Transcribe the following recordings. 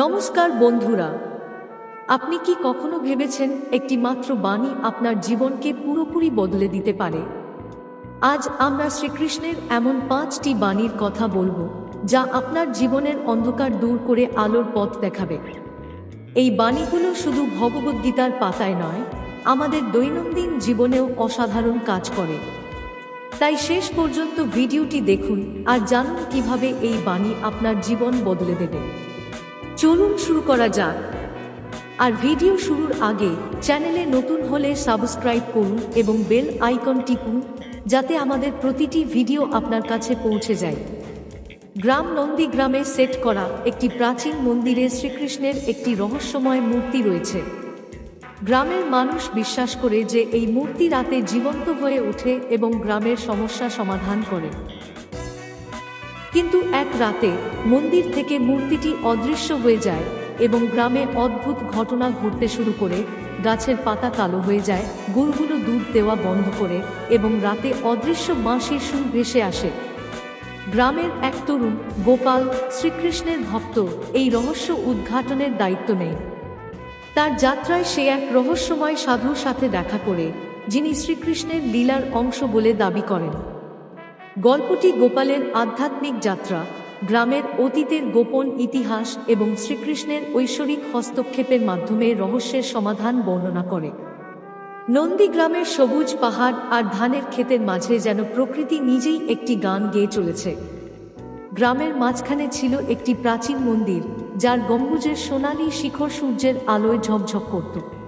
নমস্কার বন্ধুরা, আপনি কি কখনো ভেবেছেন একটি মাত্র বাণী আপনার জীবনকে পুরোপুরি বদলে দিতে পারে? আজ আমরা শ্রীকৃষ্ণের এমন পাঁচটি বাণীর কথা বলব, যা আপনার জীবনের অন্ধকার দূর করে আলোর পথ দেখাবে। এই বাণীগুলো শুধু ভগবদ্গীতার পাতায় নয়, আমাদের দৈনন্দিন জীবনেও অসাধারণ কাজ করে। তাই শেষ পর্যন্ত ভিডিওটি দেখুন আর জানুন কীভাবে এই বাণী আপনার জীবন বদলে দেবে। চলুন শুরু করা যাক। আর ভিডিও শুরুর আগে চ্যানেলে নতুন হলে সাবস্ক্রাইব করুন এবং বেল আইকন টিপুন, যাতে আমাদের প্রতিটি ভিডিও আপনার কাছে পৌঁছে যায়। গ্রাম নন্দীগ্রামে সেট করা একটি প্রাচীন মন্দিরে শ্রীকৃষ্ণের একটি রহস্যময় মূর্তি রয়েছে। গ্রামের মানুষ বিশ্বাস করে যে এই মূর্তি রাতে জীবন্ত হয়ে ওঠে এবং গ্রামের সমস্যা সমাধান করে। কিন্তু এক রাতে মন্দির থেকে মূর্তিটি অদৃশ্য হয়ে যায় এবং গ্রামে অদ্ভুত ঘটনা ঘটতে শুরু করে, গাছের পাতা কালো হয়ে যায়, গরুগুলো দুধ দেওয়া বন্ধ করে এবং রাতে অদৃশ্য বাঁশির সুর ভেসে আসে। গ্রামের এক তরুণ, গোপাল, শ্রীকৃষ্ণের ভক্ত, এই রহস্য উদ্ঘাটনের দায়িত্ব নেয়। তার যাত্রায় সে এক রহস্যময় সাধুর সাথে দেখা করে, যিনি শ্রীকৃষ্ণের লীলার অংশ বলে দাবি করেন। গল্পটি গোপালের আধ্যাত্মিক যাত্রা, গ্রামের অতীতের গোপন ইতিহাস এবং শ্রীকৃষ্ণের ঐশ্বরিক হস্তক্ষেপের মাধ্যমে রহস্যের সমাধান বর্ণনা করে। নন্দীগ্রামের সবুজ পাহাড় আর ধানের ক্ষেতের মাঝে যেন প্রকৃতি নিজেই একটি গান গেয়ে চলেছে। গ্রামের মাঝখানে ছিল একটি প্রাচীন মন্দির, যার গম্বুজের সোনালী শিখর সূর্যের আলোয় ঝকঝক করত।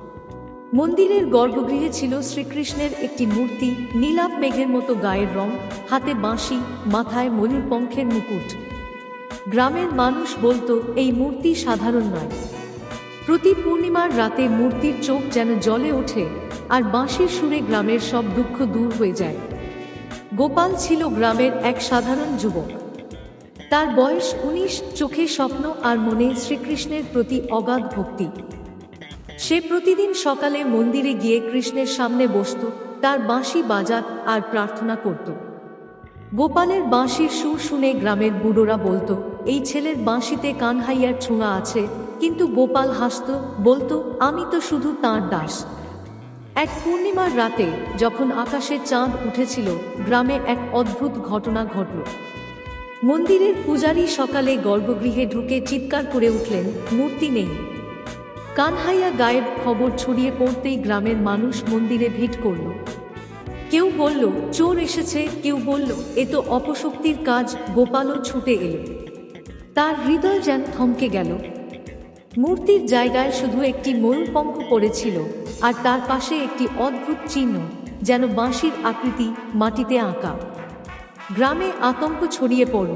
মন্দিরের গর্ভগৃহে ছিল শ্রীকৃষ্ণের একটি মূর্তি, নীলাভ মেঘের মতো গায়ের রং, হাতে বাঁশি, মাথায় ময়ূর পঙ্খের মুকুট। গ্রামের মানুষ বলতো, এই মূর্তি সাধারণ নয়। প্রতি পূর্ণিমার রাতে মূর্তির চোখ যেন জলে ওঠে আর বাঁশির সুরে গ্রামের সব দুঃখ দূর হয়ে যায়। গোপাল ছিল গ্রামের এক সাধারণ যুবক। তার বয়স উনিশ, চোখে স্বপ্ন আর মনে শ্রীকৃষ্ণের প্রতি অগাধ ভক্তি। সে প্রতিদিন সকালে মন্দিরে গিয়ে কৃষ্ণের সামনে বসত, তার বাঁশি বাজাত আর প্রার্থনা করত। গোপালের বাঁশির সুর শুনে গ্রামের বুড়োরা বলতো, এই ছেলের বাঁশিতে কানহাইয়ার ছোঁয়া আছে, কিন্তু গোপাল হাসত, বলতো, আমি তো শুধু তাঁর দাস। এক পূর্ণিমার রাতে যখন আকাশে চাঁদ উঠেছিল, গ্রামে এক অদ্ভুত ঘটনা ঘটল। মন্দিরের পূজারী সকালে গর্ভগৃহে ঢুকে চিৎকার করে উঠলেন, মূর্তি নেই। কানহাইয়া গায়েব খবর ছড়িয়ে পড়তেই গ্রামের মানুষ মন্দিরে ভিড় করল। কেউ বলল, চোর এসেছে। কেউ বলল, এ তো অপশক্তির কাজ, গোপালও ছুটে এলো। তার হৃদয় যেন থমকে গেল। মূর্তির জায়গায় শুধু একটি ময়ূরপঙ্খ পড়েছিল, আর তার পাশে একটি অদ্ভুত চিহ্ন, যেন বাঁশির আকৃতি মাটিতে আঁকা। গ্রামে আতঙ্ক ছড়িয়ে পড়ল।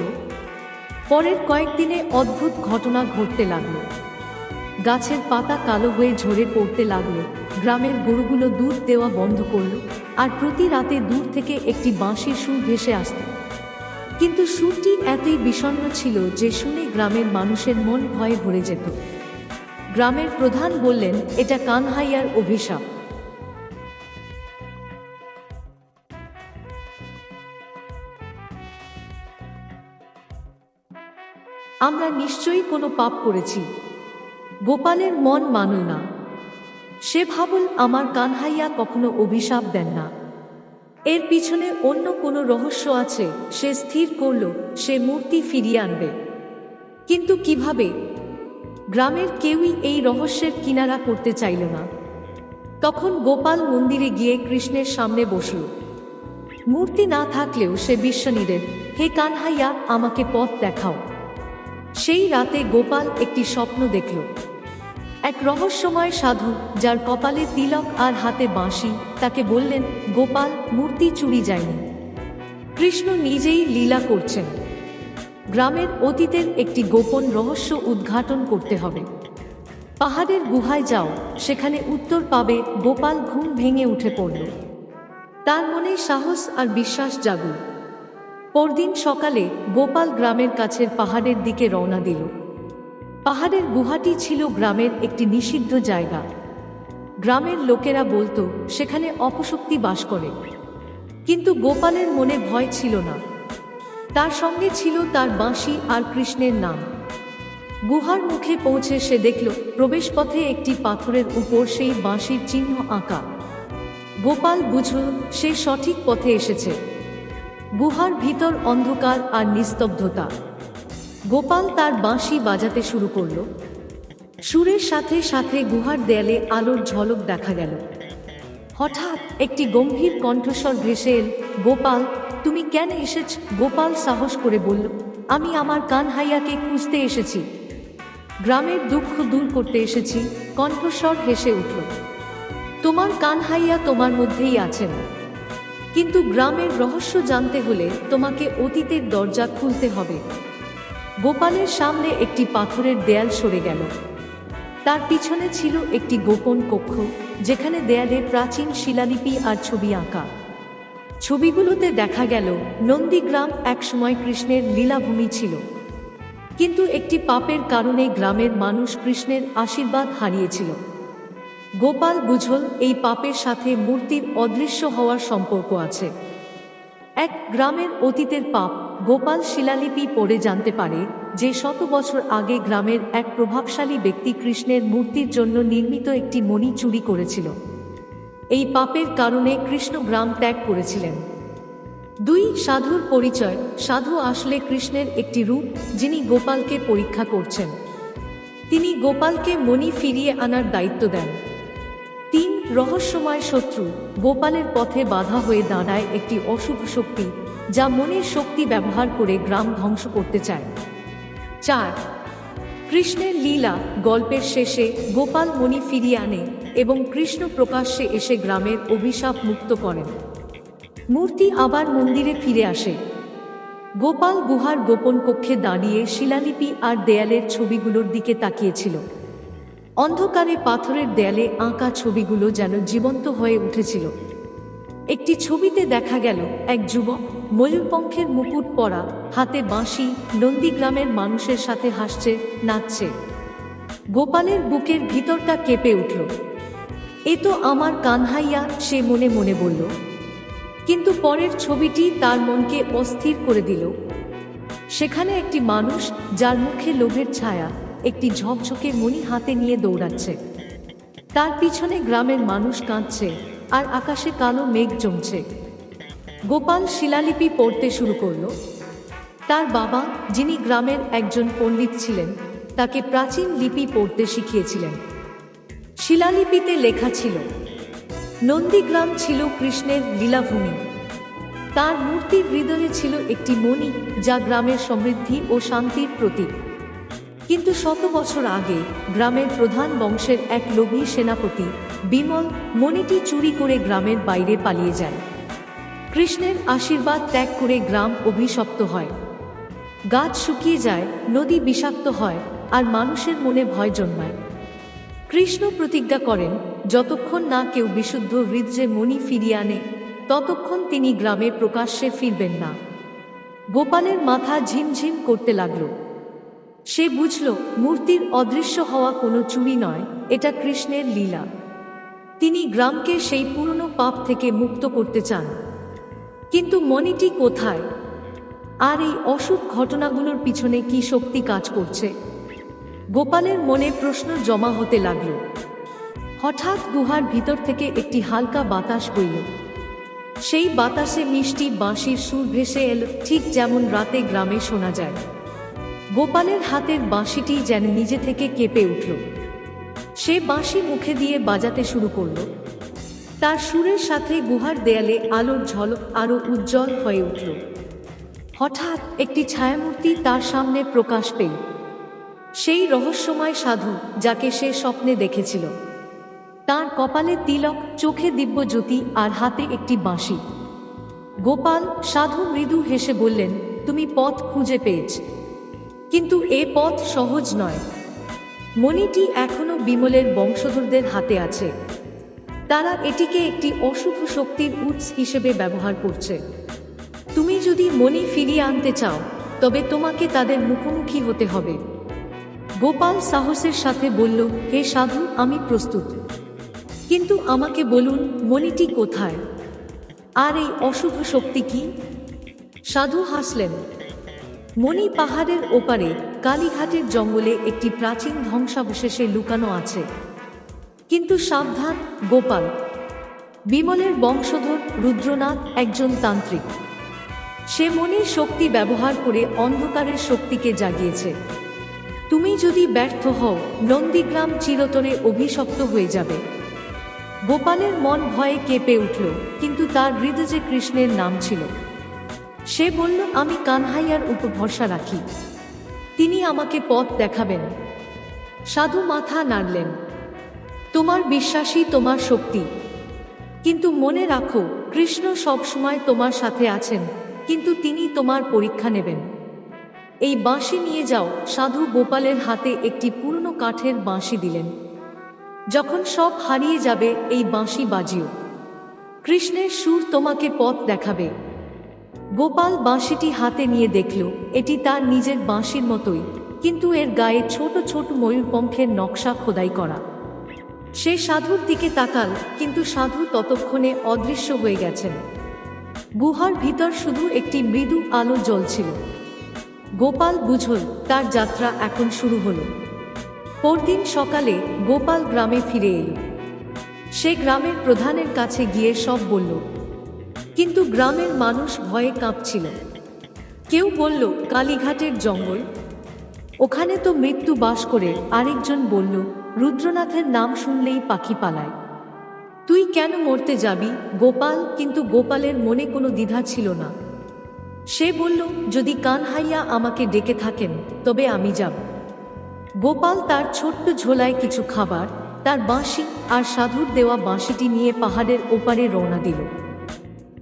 পরের কয়েকদিনে অদ্ভুত ঘটনা ঘটতে লাগল। গাছের পাতা কালো হয়ে ঝরে পড়তে লাগল। গ্রামের গরুগুলো দুধ দেওয়া বন্ধ করল আর প্রতি রাতে দূর থেকে একটি বাঁশির সুর ভেসে আসত। কিন্তু সুরটি এতই বিষণ্ণ ছিল যে শুনে গ্রামের মানুষের মন ভয়ে ভরে যেত। গ্রামের প্রধান বললেন, এটা কানহাইয়ার অভিশাপ। আমরা নিশ্চয়ই কোনো পাপ করেছি। গোপালের মন মানল না। সে ভাবল আমার কানহাইয়া কখনো অভিশাপ দেন না। এর পিছনে অন্য কোনো রহস্য আছে, সে স্থির করল, সে মূর্তি ফিরিয়ে আনবে। কিন্তু কীভাবে? গ্রামের কেউই এই রহস্যের কিনারা করতে চাইল না। তখন গোপাল মন্দিরে গিয়ে কৃষ্ণের সামনে বসল। মূর্তি না থাকলেও সে বিশ্ব নিলেন হে কানহাইয়া আমাকে পথ দেখাও। সেই রাতে গোপাল একটি স্বপ্ন দেখল। এক রহস্যময় সাধু যার কপালে তিলক আর হাতে বাঁশি। তাকে বললেন, গোপাল, মূর্তি চুরি যায়নি। কৃষ্ণ নিজেই লীলা করছেন। গ্রামের অতীতের একটি গোপন রহস্য উদ্ঘাটন করতে হবে। পাহাড়ের গুহায় যাও, সেখানে উত্তর পাবে, গোপাল ঘুম ভেঙে উঠে পড়ল। তার মনে সাহস আর বিশ্বাস জাগুল। পরদিন সকালে গোপাল গ্রামের কাছের পাহাড়ের দিকে রওনা দিল। পাহাড়ের গুহাটি ছিল গ্রামের একটি নিষিদ্ধ জায়গা। গ্রামের লোকেরা বলতো, সেখানে অপশক্তি বাস করে। কিন্তু গোপালের মনে ভয় ছিল না। তার সঙ্গে ছিল তার বাঁশি আর কৃষ্ণের নাম। গুহার মুখে পৌঁছে সে দেখল, প্রবেশপথে একটি পাথরের উপর সেই বাঁশির চিহ্ন আঁকা। গোপাল বুঝল, সে সঠিক পথে এসেছে। গুহার ভিতর অন্ধকার আর নিস্তব্ধতা। গোপাল তার বাঁশি বাজাতে শুরু করল। সুরের সাথে সাথে গুহার দেয়ালে আলোর ঝলক দেখা গেল। হঠাৎ একটি গম্ভীর কণ্ঠস্বর ভেসে এল, গোপাল, তুমি কেন এসেছ? গোপাল সাহস করে বলল, আমি আমার কানহাইয়াকে খুঁজতে এসেছি। গ্রামের দুঃখ দূর করতে এসেছি। কণ্ঠস্বর হেসে উঠল, তোমার কানহাইয়া তোমার মধ্যেই আছেন। কিন্তু গ্রামের রহস্য জানতে হলে তোমাকে অতীতের দরজা খুলতে হবে। গোপালের সামনে একটি পাথরের দেয়াল সরে গেল। তার পিছনে ছিল একটি গোপন কক্ষ, যেখানে দেয়ালে প্রাচীন শিলালিপি আর ছবি আঁকা। ছবিগুলোতে দেখা গেল, নন্দীগ্রাম একসময় কৃষ্ণের লীলাভূমি ছিল। কিন্তু একটি পাপের কারণে গ্রামের মানুষ কৃষ্ণের আশীর্বাদ হারিয়েছিল। গোপাল বুঝল, এই পাপের সাথে মূর্তির অদৃশ্য হওয়ার সম্পর্ক আছে। এক গ্রামের অতীতের পাপ গোপাল শিলালিপি পড়ে জানতে পারে যে শত বছর আগে গ্রামের এক প্রভাবশালী ব্যক্তি কৃষ্ণের মূর্তির জন্য নির্মিত একটি মণি চুরি করেছিল। এই পাপের কারণে কৃষ্ণ গ্রাম ত্যাগ করেছিলেন। দুই সাধুর পরিচয়, সাধু আসলে কৃষ্ণের একটি রূপ যিনি গোপালকে পরীক্ষা করছেন। তিনি গোপালকে মণি ফিরিয়ে আনার দায়িত্ব দেন। তিন রহস্যময় শত্রু গোপালের পথে বাধা হয়ে দাঁড়ায় একটি অশুভ শক্তি যা মনের শক্তি ব্যবহার করে গ্রাম ধ্বংস করতে চায়। চার, কৃষ্ণের লীলা গল্পের শেষে গোপাল মণি ফিরিয়ে আনে এবং কৃষ্ণ প্রকাশ্যে এসে গ্রামের অভিশাপ মুক্ত করেন। মূর্তি আবার মন্দিরে ফিরে আসে। গোপাল গুহার গোপন কক্ষে দাঁড়িয়ে শিলালিপি আর দেয়ালের ছবিগুলোর দিকে তাকিয়েছিল। অন্ধকারে পাথরের দেয়ালে আঁকা ছবিগুলো যেন জীবন্ত হয়ে উঠেছিল। একটি ছবিতে দেখা গেল এক যুবক ময়ূরপঙ্খের মুকুট পরা, হাতে বাঁশি নন্দীগ্রামের মানুষের সাথে হাসছে, নাচছে। গোপালের বুকের ভিতরটা কেঁপে উঠল। এ তো আমার কানহাইয়া, সে মনে মনে বলল। কিন্তু পরের ছবিটি তার মনকে অস্থির করে দিল। সেখানে একটি মানুষ, যার মুখে লোভের ছায়া, একটি ঝকঝকে মণি হাতে নিয়ে দৌড়াচ্ছে। তার পিছনে গ্রামের মানুষ কাঁদছে, আর আকাশে কালো মেঘ জমছে। গোপাল শিলালিপি পড়তে শুরু করল। তার বাবা, যিনি গ্রামের একজন পণ্ডিত ছিলেন, তাকে প্রাচীন লিপি পড়তে শিখিয়েছিলেন। শিলালিপিতে লেখা ছিল, নন্দীগ্রাম ছিল কৃষ্ণের লীলাভূমি। তার মূর্তির হৃদয়ে ছিল একটি মণি যা গ্রামের সমৃদ্ধি ও শান্তির প্রতীক। কিন্তু শত বছর আগে গ্রামের প্রধান বংশের এক লোভী সেনাপতি বিমল মণিটি চুরি করে গ্রামের বাইরে পালিয়ে যায়। কৃষ্ণের আশীর্বাদ ত্যাগ করে গ্রাম অভিশপ্ত হয়। গাছ শুকিয়ে যায়, নদী বিষাক্ত হয়, আর মানুষের মনে ভয় জন্মায়। কৃষ্ণ প্রতিজ্ঞা করেন, যতক্ষণ না কেউ বিশুদ্ধ হৃদয়ে মণি ফিরিয়ে আনে, ততক্ষণ তিনি গ্রামে প্রকাশ্যে ফিরবেন না। গোপালের মাথা ঝিমঝিম করতে লাগল। সে বুঝল, মূর্তির অদৃশ্য হওয়া কোনো চুরি নয়, এটা কৃষ্ণের লীলা। তিনি গ্রামকে সেই পুরনো পাপ থেকে মুক্ত করতে চান। কিন্তু মণিটি কোথায়? আর এই অসুখ ঘটনাগুলোর পিছনে কি শক্তি কাজ করছে? গোপালের মনে প্রশ্ন জমা হতে লাগল। হঠাৎ গুহার ভিতর থেকে একটি হালকা বাতাস বইল। সেই বাতাসে মিষ্টি বাঁশির সুর ভেসে এল ঠিক যেমন রাতে গ্রামে শোনা যায়। গোপালের হাতের বাঁশিটি যেন নিজে থেকে কেঁপে উঠল। সে বাঁশি মুখে দিয়ে বাজাতে শুরু করল। তার সুরের সাথে গুহার দেয়ালে আলোর ঝলক আরও উজ্জ্বল হয়ে উঠল। হঠাৎ একটি ছায়ামূর্তি তার সামনে প্রকাশ পেল। সেই রহস্যময় সাধু যাকে সে স্বপ্নে দেখেছিল। তার কপালে তিলক, চোখে দিব্যজ্যোতি আর হাতে একটি বাঁশি। গোপাল, সাধু মৃদু হেসে বললেন, তুমি পথ খুঁজে পেয়েছ। কিন্তু এ পথ সহজ নয়। মণিটি এখনও বিমলের বংশধরদের হাতে আছে। তারা এটিকে একটি অশুভ শক্তির উৎস হিসেবে ব্যবহার করছে। তুমি যদি মণি ফিরিয়ে আনতে চাও, তবে তোমাকে তাদের মুখোমুখি হতে হবে। গোপাল সাহসের সাথে বলল, হে সাধু, আমি প্রস্তুত। কিন্তু আমাকে বলুন মণিটি কোথায়? আর এই অশুভ শক্তি কি? সাধু হাসলেন। মণি পাহাড়ের ওপারে কালীঘাটের জঙ্গলে একটি প্রাচীন ধ্বংসাবশেষে লুকানো আছে। কিন্তু সাবধান, গোপাল। বিমলের বংশধর রুদ্রনাথ একজন তান্ত্রিক। সে মনের শক্তি ব্যবহার করে অন্ধকারের শক্তিকে জাগিয়েছে। তুমি যদি ব্যর্থ হও, নন্দীগ্রাম চিরতরে অভিশপ্ত হয়ে যাবে। গোপালের মন ভয়ে কেঁপে উঠল, কিন্তু তার হৃদয়ে কৃষ্ণের নাম ছিল। সে বলল, আমি কানহাইয়ার উপর ভরসা রাখি। তিনি আমাকে পথ দেখাবেন। সাধু মাথা নাড়লেন। তোমার বিশ্বাসই তোমার শক্তি। কিন্তু মনে রাখো, কৃষ্ণ সবসময় তোমার সাথে আছেন, কিন্তু তিনি তোমার পরীক্ষা নেবেন। এই বাঁশি নিয়ে যাও, সাধু গোপালের হাতে একটি পুরনো কাঠের বাঁশি দিলেন। যখন সব হারিয়ে যাবে, এই বাঁশি বাজিও। কৃষ্ণের সুর তোমাকে পথ দেখাবে। গোপাল বাঁশিটি হাতে নিয়ে দেখল, এটি তার নিজের বাঁশির মতোই, কিন্তু এর গায়ে ছোট ছোট ময়ূরপঙ্খের নকশা খোদাই করা। সে সাধুর দিকে তাকাল, কিন্তু সাধু ততক্ষণে অদৃশ্য হয়ে গেছেন। গুহার ভিতর শুধু একটি মৃদু আলো জ্বলছিল। গোপাল বুঝল, তার যাত্রা এখন শুরু হল। পরদিন সকালে গোপাল গ্রামে ফিরে এল। সে গ্রামের প্রধানের কাছে গিয়ে সব বলল। কিন্তু গ্রামের মানুষ ভয়ে কাঁপছিল। কেউ বলল, কালীঘাটের জঙ্গল? ওখানে তো মৃত্যু বাস করে আরেকজন বলল রুদ্রনাথের নাম শুনলেই পাখি পালায়। তুই কেন মরতে যাবি, গোপাল? কিন্তু গোপালের মনে কোনো দ্বিধা ছিল না। সে বলল, যদি কানহাইয়া আমাকে ডেকে থাকেন, তবে আমি যাব। গোপাল তার ছোট্ট ঝোলায় কিছু খাবার, তার বাঁশি আর সাধুর দেওয়া বাঁশিটি নিয়ে পাহাড়ের ওপারে রওনা দিল।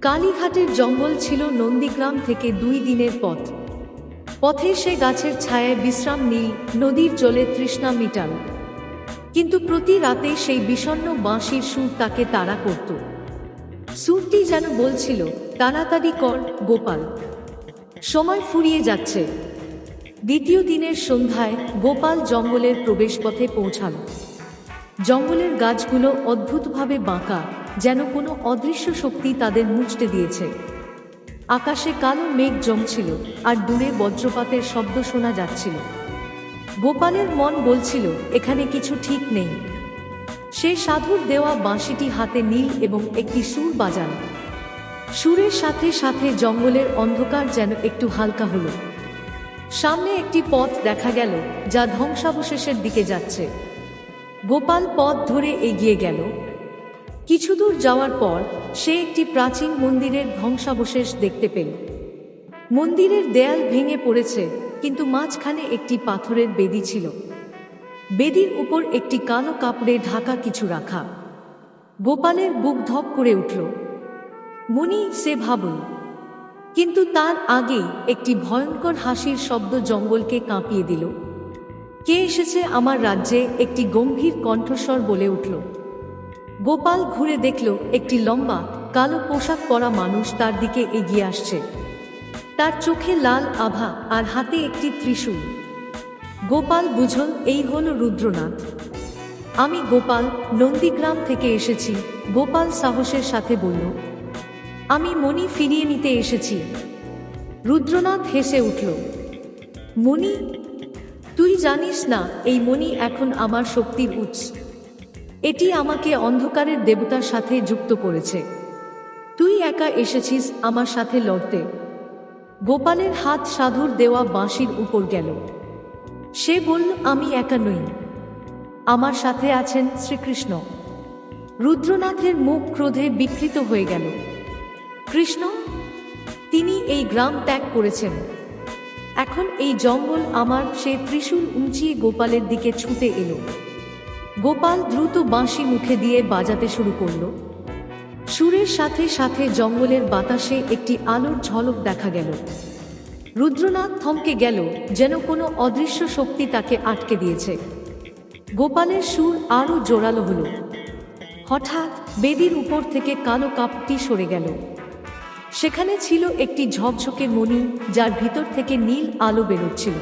কালীঘাটের জঙ্গল ছিল নন্দীগ্রাম থেকে দুই দিনের পথ। পথে সে গাছের ছায়ায় বিশ্রাম নীল, নদীর জলে তৃষ্ণা মিটাল। কিন্তু প্রতি রাতে সেই বিষণ্ণ বাঁশির সুর তাকে তাড়া করত। সুরটি যেন বলছিল, তাড়াতাড়ি কর, গোপাল। সময় ফুরিয়ে যাচ্ছে। দ্বিতীয় দিনের সন্ধ্যায় গোপাল জঙ্গলের প্রবেশপথে পৌঁছাল। জঙ্গলের গাছগুলো অদ্ভুতভাবে বাঁকা, যেন কোনো অদৃশ্য শক্তি তাদের মুচড়ে দিয়েছে। আকাশে কালো মেঘ জমছিল, আর দূরে বজ্রপাতের শব্দ শোনা যাচ্ছিল। গোপালের মন বলছিল, এখানে কিছু ঠিক নেই। সে সাধুর দেওয়া বাঁশিটি হাতে নীল এবং একটি সুর বাজান সুরের সাথে সাথে জঙ্গলের অন্ধকার যেন একটু হালকা হলো। সামনে একটি পথ দেখা গেল, যা ধ্বংসাবশেষের দিকে যাচ্ছে। গোপাল পথ ধরে এগিয়ে গেল। কিছু দূর যাওয়ার পর, সে একটি প্রাচীন মন্দিরের ধ্বংসাবশেষ দেখতে পেল। মন্দিরের দেয়াল ভেঙে পড়েছে কিন্তু মাঝখানে একটি পাথরের বেদি ছিল। বেদির উপর একটি কালো কাপড়ে ঢাকা কিছু রাখা। গোপালের বুক ধক করে উঠল। মুনি, সে ভাবল কিন্তু তার আগেই একটি ভয়ঙ্কর হাসির শব্দ জঙ্গলকে কাঁপিয়ে দিল। কে এসেছে আমার রাজ্যে একটি গম্ভীর কণ্ঠস্বর বলে উঠল? গোপাল ঘুরে দেখল, একটি লম্বা, কালো পোশাক পরা মানুষ তার দিকে এগিয়ে আসছে। তার চোখে লাল আভা আর হাতে একটি ত্রিশূল। গোপাল বুঝল এই হল রুদ্রনাথ। আমি গোপাল, নন্দীগ্রাম থেকে এসেছি, গোপাল সাহসের সাথে বলল, আমি মণি ফিরিয়ে নিতে এসেছি। রুদ্রনাথ হেসে উঠল, মণি, তুই জানিস না, এই মণি এখন আমার শক্তির উৎস। এটি আমাকে অন্ধকারের দেবতার সাথে যুক্ত করেছে। তুই একা এসেছিস আমার সাথে লড়তে। গোপালের হাত সাধুর দেওয়া বাঁশির উপর গেল। সে বলল, আমি একা নই। আমার সাথে আছেন শ্রীকৃষ্ণ। রুদ্রনাথের মুখ ক্রোধে বিকৃত হয়ে গেল। কৃষ্ণ, তিনি এই গ্রাম ত্যাগ করেছেন। এখন এই জঙ্গল আমার সে ত্রিশূল উঁচিয়ে গোপালের দিকে ছুটে এলো। গোপাল দ্রুত বাঁশি মুখে দিয়ে বাজাতে শুরু করল। সুরের সাথে সাথে জঙ্গলের বাতাসে একটি আলোর ঝলক দেখা গেল। রুদ্রনাথ থমকে গেল, যেন কোনো অদৃশ্য শক্তি তাকে আটকে দিয়েছে। গোপালের সুর আরও জোরালো হলো। হঠাৎ বেদির উপর থেকে কালো কাপটি সরে গেল। সেখানে ছিল একটি ঝকঝকে মণি, যার ভিতর থেকে নীল আলো বেরোচ্ছিল।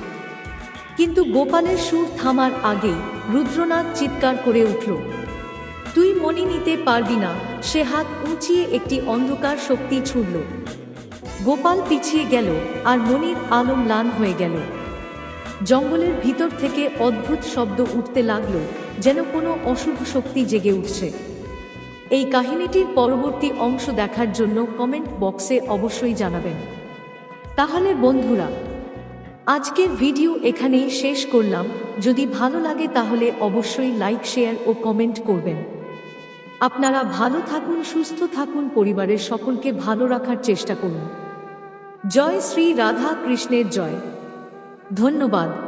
কিন্তু গোপালের সুর থামার আগেই রুদ্রনাথ চিৎকার করে উঠল। তুই মণি নিতে পারবি না, সে হাত উঁচিয়ে একটি অন্ধকার শক্তি ছুড়ল। গোপাল পিছিয়ে গেল আর মনির আলো ম্লান হয়ে গেল। জঙ্গলের ভিতর থেকে অদ্ভুত শব্দ উঠতে লাগল, যেন কোনো অশুভ শক্তি জেগে উঠছে। এই কাহিনীটির পরবর্তী অংশ দেখার জন্য কমেন্ট বক্সে অবশ্যই জানাবেন। তাহলে বন্ধুরা আজকের ভিডিও এখানেই শেষ করলাম। যদি ভালো লাগে তাহলে অবশ্যই লাইক, শেয়ার ও কমেন্ট করবেন। আপনারা ভালো থাকুন, সুস্থ থাকুন, পরিবারের সকলকে ভালো রাখার চেষ্টা করুন। জয় শ্রী রাধা কৃষ্ণের জয়। ধন্যবাদ।